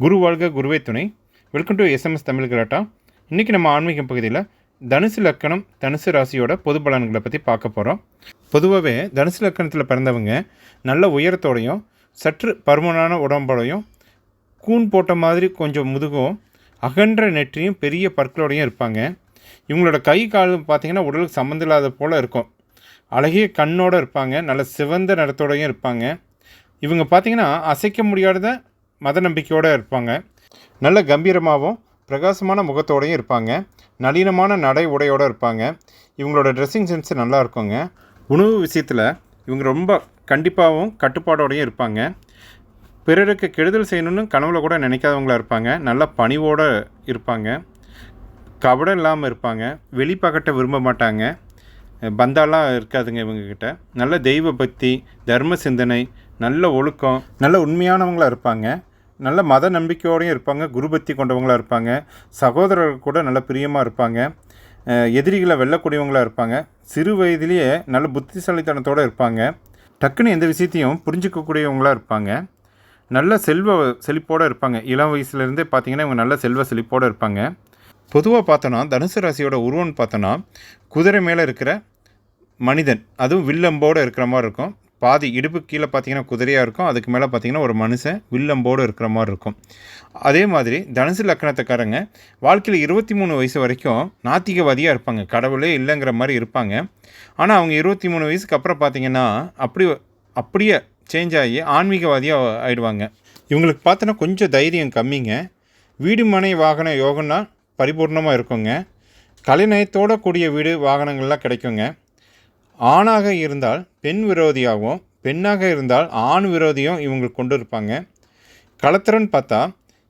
குரு வாழ்க குருவே துணை. வெல்கம் டு எஸ்எம்எஸ் தமிழ் கலாட்டா இன்றைக்கி நம்ம ஆன்மீகம் பகுதியில் தனுசு லக்கணம் தனுசு ராசியோட பொது பலன்களை பற்றி பார்க்க போகிறோம் பொதுவாகவே தனுசு லக்கணத்தில் பிறந்தவங்க நல்ல உயரத்தோடையும் சற்று பருமனான உடம்போடையும் கூன் போட்ட மாதிரி கொஞ்சம் முதுகும் அகன்ற நெற்றியும் பெரிய பற்களோடையும் இருப்பாங்க. இவங்களோட கை கால் பார்த்திங்கன்னா உடலுக்கு சம்மந்தம் இல்லாத போல் இருக்கும். அழகிய கண்ணோடு இருப்பாங்க நல்ல சிவந்த நிறத்தோடையும் இருப்பாங்க. இவங்க பார்த்திங்கன்னா அசைக்க முடியாத மத நம்பிக்கையோடு இருப்பாங்க. நல்ல கம்பீரமாகவும் பிரகாசமான முகத்தோடையும் இருப்பாங்க. நளினமான நடை உடையோடு இருப்பாங்க. இவங்களோட ட்ரெஸ்ஸிங் சென்ஸ் நல்லா இருக்குங்க. உணவு விஷயத்தில் இவங்க ரொம்ப கண்டிப்பாகவும் கட்டுப்பாடோடையும் இருப்பாங்க. பிறருக்கு கெடுதல் செய்யணும்னு கனவுல கூட நினைக்காதவங்களா இருப்பாங்க. நல்ல பணிவோடு இருப்பாங்க. கபடம் இல்லாமல் இருப்பாங்க. வெளிப்பகட்ட விரும்ப மாட்டாங்க. பந்தாலாம் இருக்காதுங்க இவங்கக்கிட்ட நல்ல தெய்வ பக்தி தர்ம சிந்தனை நல்ல ஒழுக்கம் நல்ல உண்மையானவங்களாக இருப்பாங்க. நல்ல மத நம்பிக்கையோடையும் இருப்பாங்க குருபக்தி கொண்டவங்களாக இருப்பாங்க சகோதரர்கள் கூட நல்ல பிரியமாக இருப்பாங்க எதிரிகளை வெல்லக்கூடியவங்களாக இருப்பாங்க சிறு வயதிலேயே நல்ல புத்திசாலித்தனத்தோடு இருப்பாங்க டக்குன்னு எந்த விஷயத்தையும் புரிஞ்சிக்கக்கூடியவங்களாக இருப்பாங்க நல்ல செல்வ செழிப்போடு இருப்பாங்க. இளம் வயசுலேருந்தே பார்த்தீங்கன்னா இவங்க நல்ல செல்வ செழிப்போடு இருப்பாங்க. பொதுவாக பார்த்தோன்னா தனுசு ராசியோட உருவம்னு பார்த்தோன்னா குதிரை மேலே இருக்கிற மனிதன் அதுவும் வில்லம்போடு இருக்கிற மாதிரி இருக்கும். பாதி இடுப்பு கீழே பார்த்தீங்கன்னா குதிரையாக இருக்கும். அதுக்கு மேலே பார்த்தீங்கன்னா ஒரு மனுஷன் வில்லம்போடு இருக்கிற மாதிரி இருக்கும். அதே மாதிரி தனுசு லக்கணத்துக்காரங்க வாழ்க்கையில் இருபத்தி மூணு வயசு வரைக்கும் நாத்திகவாதியாக இருப்பாங்க. கடவுளே இல்லைங்கிற மாதிரி இருப்பாங்க. ஆனால் அவங்க இருபத்தி மூணு வயசுக்கு அப்புறம் பார்த்தீங்கன்னா அப்படி அப்படியே சேஞ்ச் ஆகி ஆன்மீகவாதியாக ஆயிடுவாங்க. இவங்களுக்கு பார்த்தோன்னா கொஞ்சம் தைரியம் கம்மிங்க. வீடு மனை வாகன யோகம்னா பரிபூர்ணமாக இருக்குங்க. கலைநயத்தோட கூடிய வீடு வாகனங்கள்லாம் கிடைக்குங்க. ஆணாக இருந்தால் பெண் விரோதியாகவும் பெண்ணாக இருந்தால் ஆண் விரோதியும் இவங்களுக்கு கொண்டு இருப்பாங்க கலத்திரன்னு பார்த்தா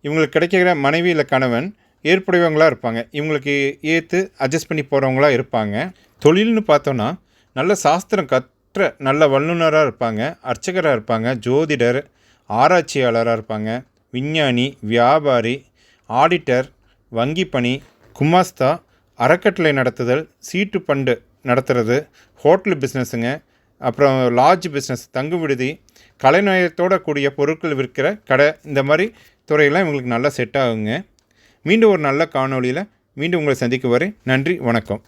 இவங்களுக்கு கிடைக்கிற மனைவி இல்லை கணவன் ஏற்புடையவங்களாக இருப்பாங்க. இவங்களுக்கு ஏற்று அட்ஜஸ்ட் பண்ணி போகிறவங்களா இருப்பாங்க. தொழில்னு பார்த்தோன்னா நல்ல சாஸ்திரம் கற்ற நல்ல வல்லுநராக இருப்பாங்க அர்ச்சகராக இருப்பாங்க ஜோதிடர் ஆராய்ச்சியாளராக இருப்பாங்க விஞ்ஞானி வியாபாரி ஆடிட்டர் வங்கி பணி குமாஸ்தா அறக்கட்டளை நடத்துதல் சீட்டு பண்டு நடத்துறது ஹோட்டல் பிஸ்னஸுங்க அப்புறம் லாட்ஜ் பிஸ்னஸ் தங்கு விடுதி கலைநயத்தோட கூடிய பொருட்கள் விற்கிற கடை இந்த மாதிரி துறையெல்லாம் இவங்களுக்கு நல்லா செட் ஆகுங்க. மீண்டும் ஒரு நல்ல காணொளியில் மீண்டும் உங்களை சந்திக்கும் வரை நன்றி வணக்கம்.